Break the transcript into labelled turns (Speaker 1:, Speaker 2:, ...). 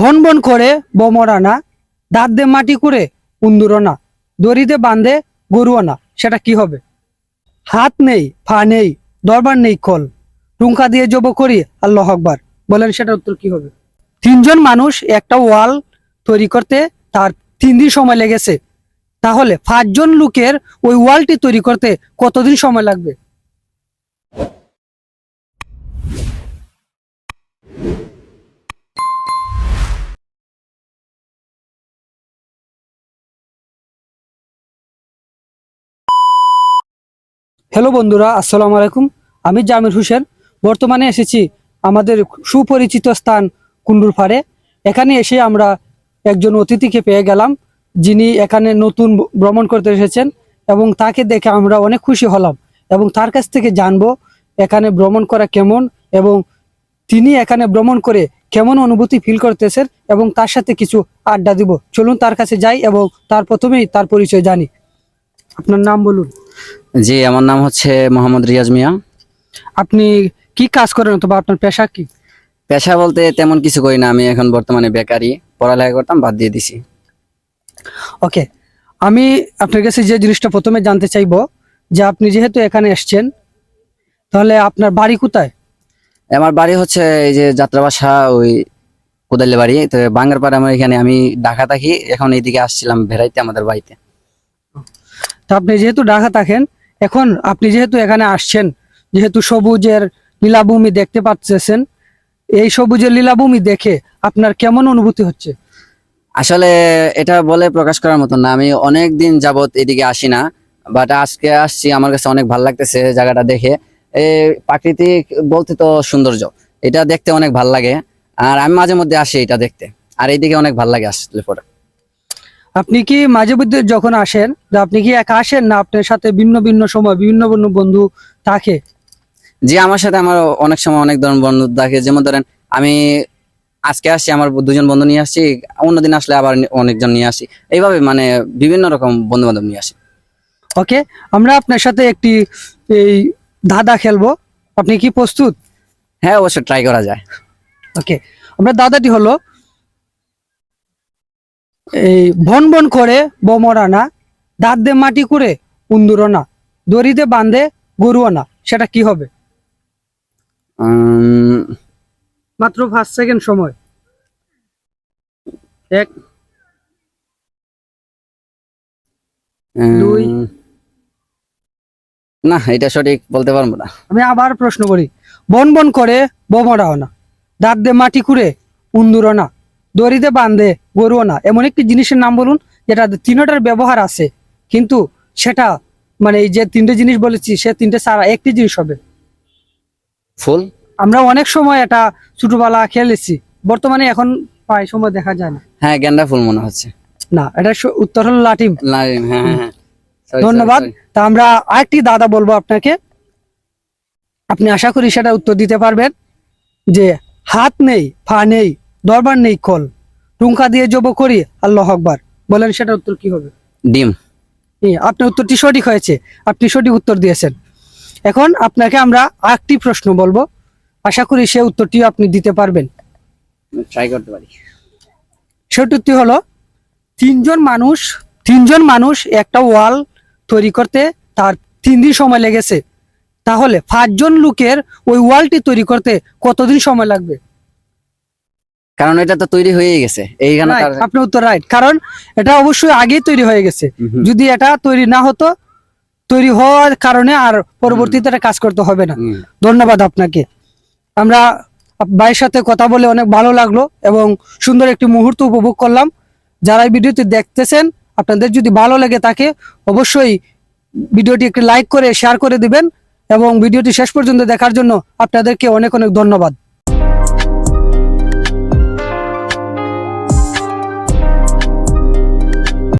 Speaker 1: Von von করে বমরানা, দাঁত দিয়ে মাটি করে উন্দুরনা, দড়িতে বাঁধে গরুয়ানা, সেটা কি হবে? হাত নেই ফা নেই, দরবার নেই কল টুঙ্কা দিয়ে জব করি, আল্লাহ আকবার। বলেন সেটা উত্তর কি হবে? তিনজন মানুষ একটা ওয়াল তৈরি করতে তার তিন দিন সময় লেগেছে। তাহলে পাঁচজন লোকের ওই ওয়ালটি তৈরি করতে কতদিন সময় লাগবে? হ্যালো বন্ধুরা, আসসালামু আলাইকুম। আমি জামির হোসেন। বর্তমানে এসেছি আমাদের সুপরিচিত স্থান কুন্ডুর পাড়ে এখানে এসে আমরা একজন অতিথিকে পেয়ে গেলাম, যিনি এখানে নতুন ভ্রমণ করতে এসেছেন এবং তাকে দেখে আমরা অনেক খুশি হলাম এবং তার কাছ থেকে জানব এখানে ভ্রমণ করা কেমন এবং তিনি এখানে ভ্রমণ করে কেমন অনুভূতি ফিল করতেছেন এবং তার সাথে কিছু আড্ডা দিব। চলুন তার কাছে যাই এবং তার প্রথমেই তার পরিচয় জানি। আপনার নাম বলুন।
Speaker 2: জি আমার নাম হচ্ছে মোহাম্মদ রিয়াজ মিয়া।
Speaker 1: আপনি কি কাজ করেন অথবা আপনার পেশা কি?
Speaker 2: পেশা বলতে তেমন কিছু করি না আমি এখন বর্তমানে বেকারি। পড়ালেখা করতাম বাদ দিয়ে দিছি।
Speaker 1: ওকে আমি আপনার কাছে যে জিনিসটা প্রথমে জানতে চাইব যে আপনি যেহেতু এখানে এসছেন তাহলে আপনার বাড়ি কোথায়?
Speaker 2: আমার বাড়ি হচ্ছে এই যে যাত্রাবাসা ওই কোদালি বাড়ি। তো বাঙ্গারপাড়া আমার এখানে আমি ঢাকা থাকি এখন এইদিকে আসছিলাম বেড়াইতে আমাদের বাড়িতে।
Speaker 1: তা আপনি যেহেতু ঢাকা থাকেন এখন আপনি যেহেতু এখানে আসছেন, যেহেতু সবুজের লীলাভূমি দেখতে পাচ্ছেন, এই সবুজের লীলাভূমি দেখে আপনার কেমন অনুভূতি হচ্ছে?
Speaker 2: আসলে এটা বলে প্রকাশ করার মতন না। আমি অনেক দিন যাবত এদিকে আসি না বাট আজকে আসছি, আমার কাছে অনেক ভালো লাগতেছে জায়গাটা দেখে। প্রাকৃতিক বলতে তো সৌন্দর্য, এটা দেখতে অনেক ভালো লাগে। আর আমি মাঝে মধ্যে আসি এটা দেখতে, আর এইদিকে অনেক ভালো লাগে আসলে পরে
Speaker 1: আপনি কি মাঝে মধ্যে যখন আসেন আপনি কি একা আসেন না আপনার সাথে ভিন্ন ভিন্ন সময় বিভিন্ন ভিন্ন বন্ধু থাকে?
Speaker 2: জি আমার সাথে আমার অনেক সময় অনেক ধরনের বন্ধু থাকে। যেমন ধরেন আমি আজকে আসছি আমার দুজন বন্ধু নিয়ে আসছি অন্যদিন আসলে আবার অনেকজন নিয়ে আসি। এইভাবে মানে বিভিন্ন রকম বন্ধু বান্ধব নিয়ে আসি।
Speaker 1: ওকে আমরা আপনার সাথে একটি এই দাদা খেলব। আপনি কি প্রস্তুত?
Speaker 2: হ্যাঁ অবশ্যই ট্রাই করা যায়।
Speaker 1: ওকে আমরা দাদাটি হলো এই ভন বন করে বমরানা দাঁত দিয়ে মাটি করে উন্দুরনা দড়িতে বাঁধে গরুয়ানা সেটা কি হবে? মাত্র পাঁচ সেকেন্ড সময়। এক দুই।
Speaker 2: না এটা সঠিক বলতে পারব না।
Speaker 1: আমি আবার প্রশ্ন করি। বন বন করে বমরাওনা দাঁত দিয়ে মাটি কুড়ে উন্দুরনা দড়িতে বাঁধে না। এমন একটি জিনিসের নাম বলুন যেটা তিনটার ব্যবহার আছে কিন্তু সেটা মানে এই যে তিনটে জিনিস বলেছি সে তিনটে সারা একটি জিনিস হবে।
Speaker 2: ফুল?
Speaker 1: আমরা অনেক সময় এটা ছোটবেলা খেলেছি বর্তমানে এখন প্রায় সময় দেখা যায় না।
Speaker 2: হ্যাঁ গেন্দা ফুল মনে হচ্ছে।
Speaker 1: না এটা উত্তর হলো লাটিম।
Speaker 2: না, হ্যাঁ হ্যাঁ, হ্যাঁ।
Speaker 1: ধন্যবাদ। তা আমরা আরেকটি দাদা বলব আপনাকে। আপনি আশা করি সেটা উত্তর দিতে পারবেন যে হাত নেই ফা নেই দরবার নেই কল টুঙ্কা দিয়ে জব করি আল্লাহ আকবার। বলেন সেটা উত্তর কি হবে?
Speaker 2: ডিম।
Speaker 1: আপনার উত্তরটি সঠিক হয়েছে। আপনি সঠিক উত্তর দিয়েছেন। এখন আপনাকে আমরা আরেকটি প্রশ্ন বলব। আশা করি সে উত্তরটিও আপনি দিতে পারবেন।
Speaker 2: ট্রাই করতে পারি।
Speaker 1: সেটি হলো তিনজন মানুষ তিনজন মানুষ একটা ওয়াল তৈরি করতে তার তিন দিন সময় লেগেছে। তাহলে পাঁচজন লোকের ওই ওয়ালটি তৈরি করতে কতদিন সময় লাগবে?
Speaker 2: কারণ এটা তো তৈরি হয়ে গেছে। এইখানে
Speaker 1: Right, আপনি উত্তর রাইট কারণ এটা অবশ্যই আগেই তৈরি হয়ে গেছে। যদি এটা তৈরি না হতো তৈরি হওয়ার কারণে আর পরবর্তীতে কাজ করতে হবে না। ধন্যবাদ আপনাকে। আমরা ভাইয়ের সাথে কথা বলে অনেক ভালো লাগল এবং সুন্দর একটি মুহূর্ত উপভোগ করলাম। যারা এই ভিডিওটি দেখতেছেন আপনাদের যদি ভালো লাগে থাকে অবশ্যই ভিডিওটি একটি লাইক করে শেয়ার করে দিবেন এবং ভিডিওটি শেষ পর্যন্ত দেখার জন্য আপনাদেরকে অনেক অনেক ধন্যবাদ।